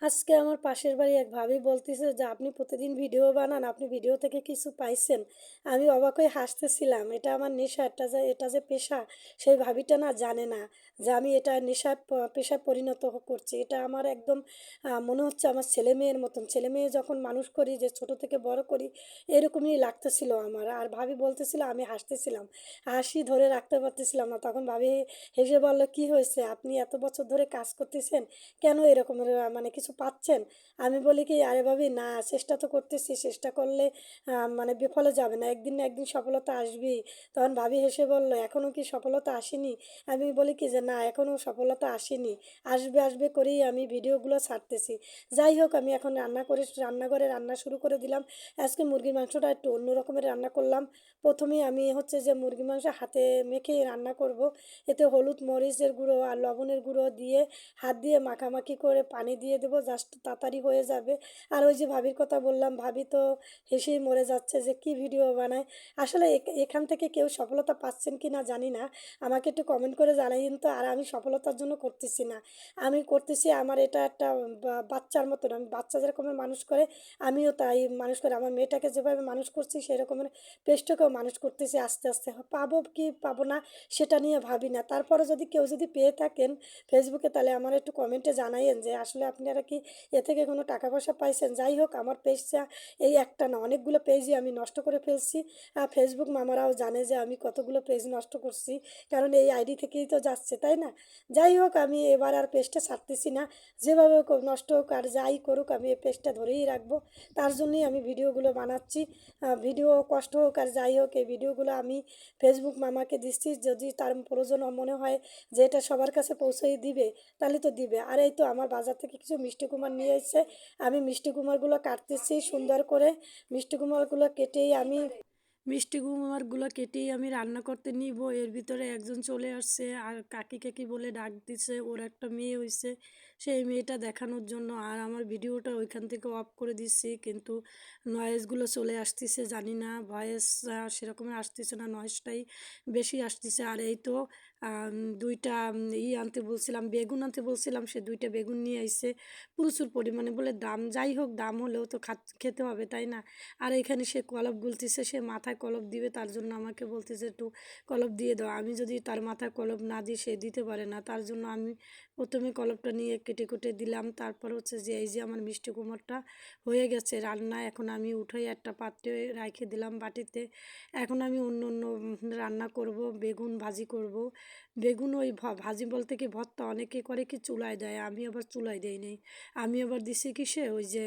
আজকে আমার পাশের বাড়ি এক ভাবি বলতেছে যে, আপনি প্রতিদিন ভিডিও বানান, আপনি ভিডিও থেকে কিছু পাইছেন। আমি অবাক হয়ে হাসতেছিলাম। এটা আমার নেশা, এটা যে এটা যে পেশা, সেই ভাবিটা না জানে না যে, আমি এটা নেশার প- পেশায় পরিণত করছি। এটা আমার একদম মনে হচ্ছে আমার ছেলে মেয়ের মতন। ছেলে মেয়ে যখন মানুষ করি, যে ছোট থেকে বড় করি, এরকমই লাগতেছিল আমার। আর ভাবি বলতেছিল, আমি হাসতেছিলাম। হাসি ধরে রাখতে পারতেছিলাম না। তখন ভাবি হেসে বলল, কি হয়েছে? আপনি এত বছর ধরে কাজ করতেছেন? কেন এরকম মানে কিছু পাচ্ছেন? আমি বলি কি, আরে ভাবি, না, চেষ্টা তো করতেছি, চেষ্টা করলে মানে বিফলে যাবে না। একদিন না একদিন সফলতা আসবেই। তখন ভাবি হেসে বলল এখনও কি সফলতা আসেনি? আমি বলি কি, যে না এখনও সফলতা আসেনি। আসবে আসবে করেই আমি ভিডিওগুলো ছাড়তেছি। যাই হোক, আমি এখন রান্না করে, রান্নাঘরে রান্না শুরু করে দিলাম। আজকে মুরগির মাংসটা একটু অন্য রকমের রান্না করলাম। প্রথমে আমি হচ্ছে যে মুরগির মাংস হাতে মেখে রান্না করব। এতে হলুদ মরিচের গুঁড়ো আর লবণের গুঁড়ো দিয়ে হাত দিয়ে মাখামাখি করে পানি দিয়ে দেবো। জাস্ট তাড়াতাড়ি হয়ে যাবে। আর ওই যে ভাবির কথা বললাম, ভাবি তো হেসেই মরে যাচ্ছে যে কি ভিডিও বানায়। আসলে এখান থেকে কেউ সফলতা পাচ্ছেন কি না জানি না। আমাকে একটু কমেন্ট করে জানাইন তো, আর আমি সফলতার জন্য করতেছি না। আমি করতেছি আমার এটা একটা বাচ্চার মতন। আমি বাচ্চা যেরকমের মানুষ করে, আমিও তাই মানুষ করে। আমার মেয়েটাকে যেভাবে মানুষ করছি, সেরকমের পেস্টকেও মানুষ করতেছি আস্তে আস্তে। পাবো কি পাবো না, সেটা নিয়ে ভাবি না। তারপরে যদি কেউ যদি পেয়ে থাকেন ফেসবুকে তাহলে আমার একটু কমেন্টে জানাইয়েন যে, আসলে আপনারা কি এ থেকে কোনো টাকা পয়সা পাইছেন? যাই হোক, আমার পেজটা এই একটা না, অনেকগুলো পেজই আমি নষ্ট করে ফেলছি। আর ফেসবুক মামারাও জানে যে আমি কতগুলো পেজ নষ্ট করছি, কারণ এই আইডি থেকেই তো যাচ্ছে, তাই না? যাই হোক, আমি এবার আর পেজটা ছাড়তেছি না। যেভাবে নষ্ট হোক, আর যাই করুক, আমি এই পেজটা ধরেই রাখব। তার জন্যই আমি ভিডিওগুলো বানাচ্ছি। ভিডিও কষ্ট হোক, আর যাই হোক, এই ভিডিওগুলো আমি ফেসবুক মামাকে দিচ্ছি। যদি তার প্রয়োজন মনে হয় যে এটা সবার কাছে পৌঁছে দিবে, তাহলে তো দিবে। আর এই তো আমার বাজার থেকে কিছু মিষ্টি কুমার নিয়ে এসেছে আমি মিষ্টি কুমারগুলো কাটতেছি সুন্দর করে। মিষ্টি কুমারগুলো কেটেই আমি মিষ্টি কুমারগুলো কেটেই আমি রান্না করতে নিব। এর ভিতরে একজন চলে আসছে আর কাকি কাকি বলে ডাক দিছে, ওর একটা মেয়ে হয়েছে সেই মেয়েটা দেখানোর জন্য আর আমার ভিডিওটা ওইখান থেকে অফ করে দিচ্ছি। কিন্তু নয়েজগুলো চলে আসতেছে, জানি না। ভয়েস সেরকমের আসতেছে না নয়েজটাই বেশি আসতেছে। আর এই তো দুইটা ই আনতে বলছিলাম, বেগুন আনতে বলছিলাম, সে দুইটা বেগুন নিয়ে আইছে। প্রচুর পরিমাণে বলে দাম, যাই হোক, দাম হলেও তো খেতে হবে, তাই না? আর এখানে সে কলপ গুলতিছে, সে মাথায় কলপ দিবে, তার জন্য আমাকে বলতেছে একটু কলপ দিয়ে দাও। আমি যদি তার মাথায় কলপ না দিই, সে দিতে পারে না। তার জন্য আমি প্রথমে কলপটা নিয়ে কেটে কুটে দিলাম। তারপর হচ্ছে যে, এই যে আমার মিষ্টি কুমড়টা হয়ে গেছে রান্না, এখন আমি উঠাই একটা পাত্রে রেখে দিলাম বাটিতে। এখন আমি অন্য অন্য রান্না করব, বেগুন ভাজি করব। বেগুন ওই ভাজি বলতে কি, ভর্তা অনেকে করে কি চুলায় দেয়, আমি আবার চুলায় দেই নাই। আমি আবার দিছি কিসে? ওই যে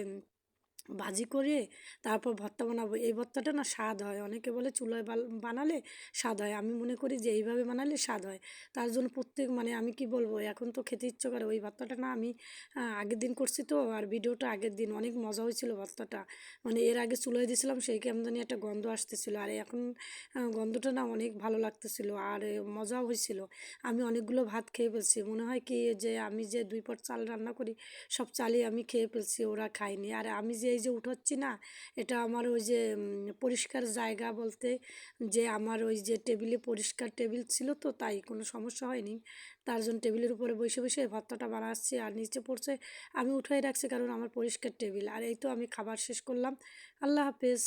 ভাজি করে তারপর ভর্তা বানাবো। এই ভর্তাটা না স্বাদ হয়। অনেকে বলে চুলায় বানালে স্বাদ হয়। আমি মনে করি যে এইভাবে বানালে স্বাদ হয়। তার জন্য প্রত্যেক মানে আমি কি বলব, এখন তো খেতে ইচ্ছে করে। ওই ভর্তাটা না আমি আগের দিন করছি তো, আর ভিডিওটা আগের দিন। অনেক মজা হয়েছিল ভর্তাটা। মানে এর আগে চুলায় দিয়েছিলাম সেই কেমন একটা গন্ধ আসতেছিলো। আর এখন গন্ধটা না অনেক ভালো লাগতেছিল। আর মজাও হয়েছিল। আমি অনেকগুলো ভাত খেয়ে ফেলছি। মনে হয় কি, যে আমি যে দুই পট চাল রান্না করি, সব চালই আমি খেয়ে ফেলছি, ওরা খায়নি। আর আমি যে এই যে উঠাচ্ছি না, এটা আমার ওই যে পরিষ্কার জায়গা বলতে যে আমার ওই যে টেবিলে পরিষ্কার টেবিল ছিল তো তাই কোনো সমস্যা হয়নি। তার জন্য টেবিলের উপরে বসে বসে ভাতটা বানাচ্ছি আর নিচে পড়ছে, আমি উঠাই রাখছি কারণ আমার পরিষ্কার টেবিল। আর এই তো আমি খাবার শেষ করলাম। আল্লাহ হাফেজ।